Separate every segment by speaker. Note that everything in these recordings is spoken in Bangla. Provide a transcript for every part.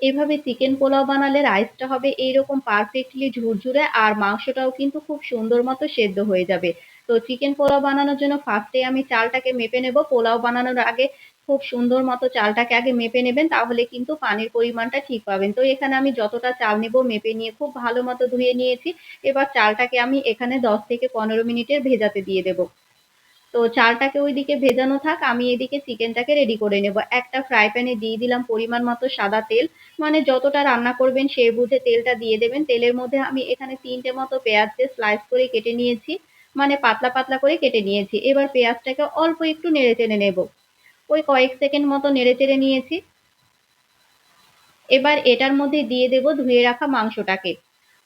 Speaker 1: এভাবে চিকেন পোলাও বানালে রাইসটা হবে এইরকম পারফেক্টলি ঝুরঝুরে আর মাংসটাও কিন্তু খুব সুন্দর মতো সেদ্ধ হয়ে যাবে। তো চিকেন পোলাও বানানোর জন্য ফার্স্টে আমি চালটাকে মেপে নেব। পোলাও বানানোর আগে খুব সুন্দর মতো চালটাকে আগে মেপে নেবেন, তাহলে কিন্তু পানির পরিমাণটা ঠিক পাবেন। তো এখানে আমি যতটা চাল নেব মেপে নিয়ে খুব ভালো মতো ধুয়ে নিয়েছি। এবার চালটাকে আমি এখানে দশ থেকে পনেরো মিনিটের ভেজাতে দিয়ে দেবো। তো চালটাকে ওইদিকে ভেজানো থাক, আমি এদিকে চিকেনটাকে রেডি করে নেব। একটা ফ্রাই প্যানে দিয়ে দিলাম পরিমাণ মতো সাদা তেল। মানে যতটা রান্না করবেন সে বুঝে তেলটা দিয়ে দেবেন। তেলের মধ্যে আমি এখানে তিনটে মতো পেঁয়াজকে স্লাইস করে কেটে নিয়েছি। মানে পাতলা পাতলা করে কেটে নিয়েছি। এবার পেঁয়াজটাকে অল্প একটু নেড়ে চেড়ে নেব। ওই কয়েক সেকেন্ড মতো নেড়ে চেড়ে নিয়েছি। এবার এটার মধ্যে দিয়ে দেব ধুয়ে রাখা মাংসটাকে।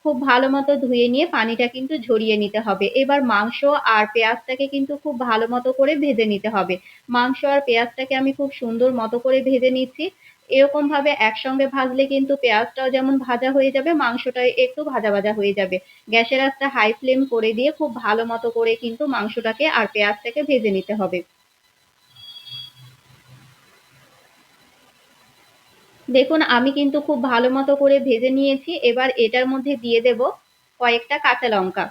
Speaker 1: খুব ভালো মতো ধুয়ে নিয়ে পানিটা কিন্তু ঝরিয়ে নিতে হবে। এবার মাংস আর পেঁয়াজটাকে কিন্তু খুব ভালো মতো করে ভেজে নিতে হবে। মাংস আর পেঁয়াজটাকে আমি খুব সুন্দর মতো করে ভেজে নিচ্ছি। এরকম ভাবে একসঙ্গে ভাজলে কিন্তু পেঁয়াজটাও যেমন ভাজা হয়ে যাবে, মাংসটাও একটু ভাজা ভাজা হয়ে যাবে। গ্যাসের আঁচটা হাই ফ্লেম করে দিয়ে খুব ভালো মতো করে কিন্তু মাংসটাকে আর পেঁয়াজটাকে ভেজে নিতে হবে। দেখুন, আমি কিন্তু খুব ভালো মতো করে ভেজে নিয়েছি। এবার এটার মধ্যে দিয়ে দেব কয়েকটা কাঁচা লঙ্কা।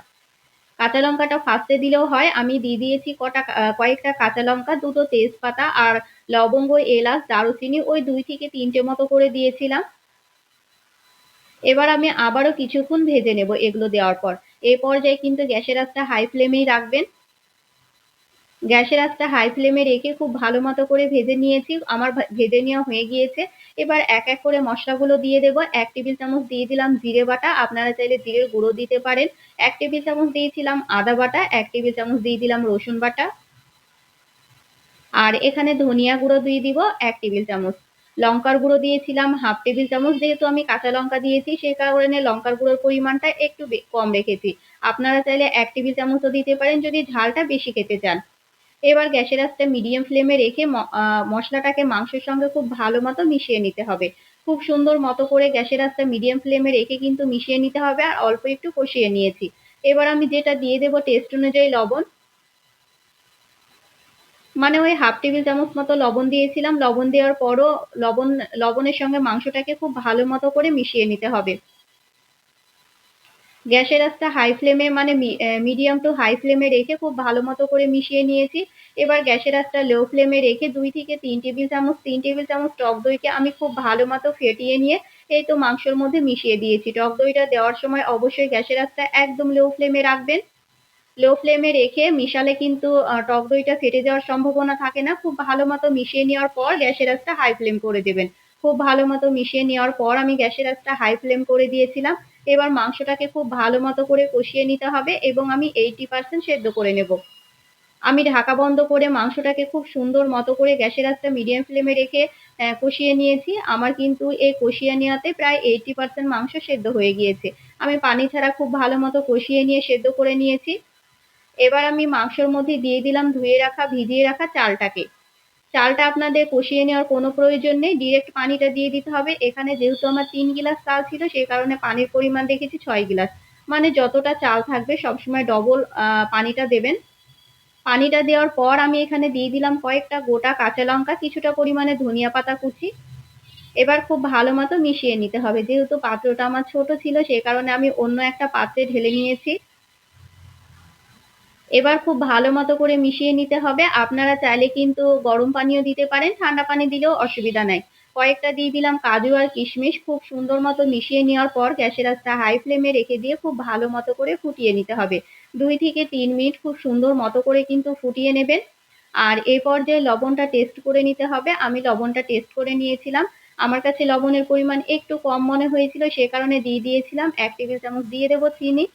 Speaker 1: কাঁচা লঙ্কাটা ফার্স্টে দিলেও হয়। আমি দিয়ে দিয়েছি কটা কয়েকটা কাঁচা লঙ্কা, দুটো তেজপাতা আর লবঙ্গ, এলাচ, দারুচিনি, ওই দুই থেকে তিনটে মতো করে দিয়েছিলাম। এবার আমি আবারও কিছুক্ষণ ভেজে নেব এগুলো দেওয়ার পর। এই পর্যায়ে কিন্তু গ্যাসের আঁচটা হাই ফ্লেমেই রাখবেন। গ্যাসের আঁচটা হাই ফ্লেমে রেখে খুব ভালো মতো করে ভেজে নিয়েছি। আমার ভেজে নেওয়া হয়ে গিয়েছে। এবার এক এক করে মশলাগুলো দিয়ে দেবো। এক টেবিল চামচ দিয়ে দিলাম জিরে বাটা। আপনারা চাইলে জিরের গুঁড়ো দিতে পারেন। এক টেবিল চামচ দিয়েছিলাম আদা বাটা। এক টেবিল চামচ দিয়ে দিলাম রসুন বাটা। আর এখানে ধনিয়া গুঁড়ো দিয়ে দিব এক টেবিল চামচ। লঙ্কার গুঁড়ো দিয়েছিলাম হাফ টেবিল চামচ। যেহেতু আমি কাঁচা লঙ্কা দিয়েছি সেই কারণে লঙ্কার গুঁড়োর পরিমাণটা একটু কম রেখেছি। আপনারা চাইলে এক টেবিল চামচও দিতে পারেন। যদি ঝালটা বেশি খেতে চান। এবার গ্যাসের আঁচটা মিডিয়াম ফ্লেমে রেখে মশলাটাকে মাংসের সঙ্গে খুব ভালো মতো মিশিয়ে নিতে হবে। খুব সুন্দর মতো করে গ্যাসের আঁচটা মিডিয়াম ফ্লেমে রেখে কিন্তু মিশিয়ে নিতে হবে আর অল্প একটু কষিয়ে নিয়েছি। এবার আমি যেটা দিয়ে দেবো টেস্ট অনুযায়ী লবণ। মানে ওই হাফ টেবিল চামচ মতো লবণ দিয়েছিলাম। লবণ দেওয়ার পরও লবণ, লবণের সঙ্গে মাংসটাকে খুব ভালো মতো করে মিশিয়ে নিতে হবে। গ্যাসের আঁচটা হাই ফ্লেমে মানে মিডিয়াম টু হাই ফ্লেমে রেখে খুব ভালো মতো করে মিশিয়ে নিয়েছি। এবার গ্যাসের আঁচটা লো ফ্লেমে রেখে দুই থেকে তিন টেবিল চামচ, তিন টেবিল চামচ টক দইকে আমি খুব ভালো মতো ফেটিয়ে নিয়ে এই তো মাংসর মধ্যে মিশিয়ে দিয়েছি। টক দইটা দেওয়ার সময় অবশ্যই গ্যাসের আঁচটা একদম লো ফ্লেমে রাখবেন। লো ফ্লেমে রেখে মিশালে কিন্তু টক দইটা ফেটে যাওয়ার সম্ভাবনা থাকে না। খুব ভালো মতো মিশিয়ে নেওয়ার পর গ্যাসের আঁচটা হাই ফ্লেম করে দেবেন। খুব ভালো মতো মিশিয়ে নেওয়ার পর আমি গ্যাসের আঁচটা হাই ফ্লেম করে দিয়েছিলাম। এবার মাংসটাকে খুব ভালো মতো করে কষিয়ে নিতে হবে এবং আমি এইটি পার্সেন্ট সেদ্ধ করে নেব। আমি ঢাকা বন্ধ করে মাংসটাকে খুব সুন্দর মতো করে গ্যাসের আঁচটা মিডিয়াম ফ্লেমে রেখে কষিয়ে নিয়েছি। আমার কিন্তু এই কষিয়ে নেওয়াতে প্রায় এইটি পার্সেন্ট মাংস সেদ্ধ হয়ে গিয়েছে। আমি পানি ছাড়া খুব ভালো মতো কষিয়ে নিয়ে সেদ্ধ করে নিয়েছি। এবার আমি মাংসর মধ্যে দিয়ে দিলাম, ধুয়ে রাখা, ভিজিয়ে রাখা চালটাকে। চালটা আপনাদের কষিয়ে নেওয়ার কোনো প্রয়োজন নেই। ডিরেক্ট পানিটা দিয়ে দিতে হবে। এখানে যেহেতু আমার তিন গিলাস চাল ছিল সেই কারণে পানির পরিমাণ দেখেছি ছয় গিলাস। মানে যতটা চাল থাকবে, সবসময় ডবল পানিটা দেবেন। পানিটা দেওয়ার পর আমি এখানে দিয়ে দিলাম কয়েকটা গোটা কাঁচা লঙ্কা, কিছুটা পরিমাণে ধনিয়া পাতা কুচি। এবার খুব ভালো মতো মিশিয়ে নিতে হবে। যেহেতু পাত্রটা আমার ছোট ছিল সেই কারণে আমি অন্য একটা পাত্রে ঢেলে নিয়েছি। এবার খুব ভালো মতো করে মিশিয়ে নিতে হবে। আপনারা চাইলে কিন্তু গরম পানিও দিতে পারেন, ঠান্ডা পানি দিলেও অসুবিধা নাই। কয়েকটা দিয়ে দিলাম কাজু আর কিশমিশ। খুব সুন্দর মতো মিশিয়ে নেওয়ার পর গ্যাসের আঁচটা হাই ফ্লেমে রেখে দিয়ে খুব ভালো মতো করে ফুটিয়ে নিতে হবে। দুই থেকে তিন মিনিট খুব সুন্দর মতো করে কিন্তু ফুটিয়ে নেবেন। আর এই পর্যায়ে লবণটা টেস্ট করে নিতে হবে। আমি লবণটা টেস্ট করে নিয়েছিলাম। আমার কাছে লবণের পরিমাণ একটু কম মনে হয়েছিল, সে কারণে দিয়ে দিয়েছিলাম। এক টেবিল চামচ দিয়ে দেবো চিনি।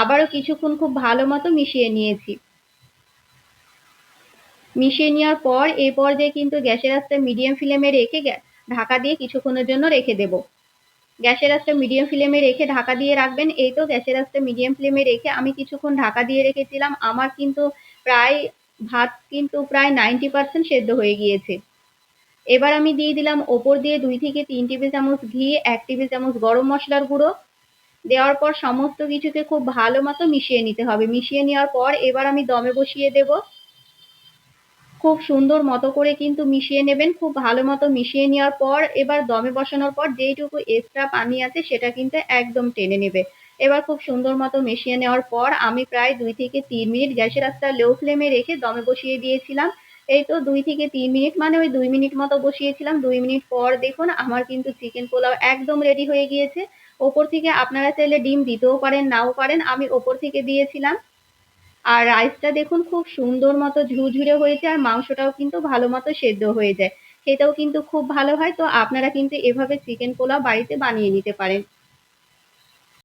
Speaker 1: আবারও কিছুক্ষণ খুব ভালো মতো মিশিয়ে নিয়েছি। মিশিয়ে নেওয়ার পর এই পর্যায়ে কিন্তু গ্যাসের আঁচটা মিডিয়াম ফ্লেমে রেখে ঢাকা দিয়ে কিছুক্ষণের জন্য রেখে দেব। গ্যাসের আঁচটা মিডিয়াম ফ্লেমে রেখে ঢাকা দিয়ে রাখবেন। এই তো গ্যাসের আঁচটা মিডিয়াম ফ্লেমে রেখে আমি কিছুক্ষণ ঢাকা দিয়ে রেখেছিলাম। আমার কিন্তু প্রায় ভাত কিন্তু প্রায় নাইনটি পার্সেন্ট সেদ্ধ হয়ে গিয়েছে। এবার আমি দিয়ে দিলাম ওপর দিয়ে দুই থেকে তিন টেবিল চামচ ঘি, এক টেবিল চামচ গরম মশলার গুঁড়ো দেওয়ার পর সমস্ত কিছুকে খুব ভালো মতো মিশিয়ে নিতে হবে। মিশিয়ে নেওয়ার পর এবার আমি দমে বসিয়ে দেব। খুব সুন্দর মতো করে কিন্তু মিশিয়ে নেবেন। খুব ভালো মতো মিশিয়ে নেওয়ার পর এবার দমে বসানোর পর যেইটুকু এক্সট্রা পানি আছে সেটা কিন্তু একদম টেনে নেবে। এবার খুব সুন্দর মতো মিশিয়ে নেওয়ার পর আমি প্রায় দুই থেকে তিন মিনিট গ্যাসের আঁচটা লো ফ্লেমে রেখে দমে বসিয়ে দিয়েছিলাম। এই তো দুই থেকে তিন মিনিট মানে ওই দুই মিনিট মতো বসিয়েছিলাম। দুই মিনিট পর দেখুন আমার কিন্তু চিকেন পোলাও একদম রেডি হয়ে গিয়েছে। ওপর থেকে আপনারা চাইলে ডিম দিতেও পারেন, নাও পারেন। আমি ওপর থেকে দিয়েছিলাম। আর রাইসটা দেখুন খুব সুন্দর মতো ঝুরঝুরে হয়েছে আর মাংসটাও কিন্তু ভালো মতো সেদ্ধ হয়ে যায়। সেটাও কিন্তু খুব ভালো হয়। তো আপনারা কিন্তু এভাবে চিকেন পোলাও বাড়িতে বানিয়ে নিতে পারেন।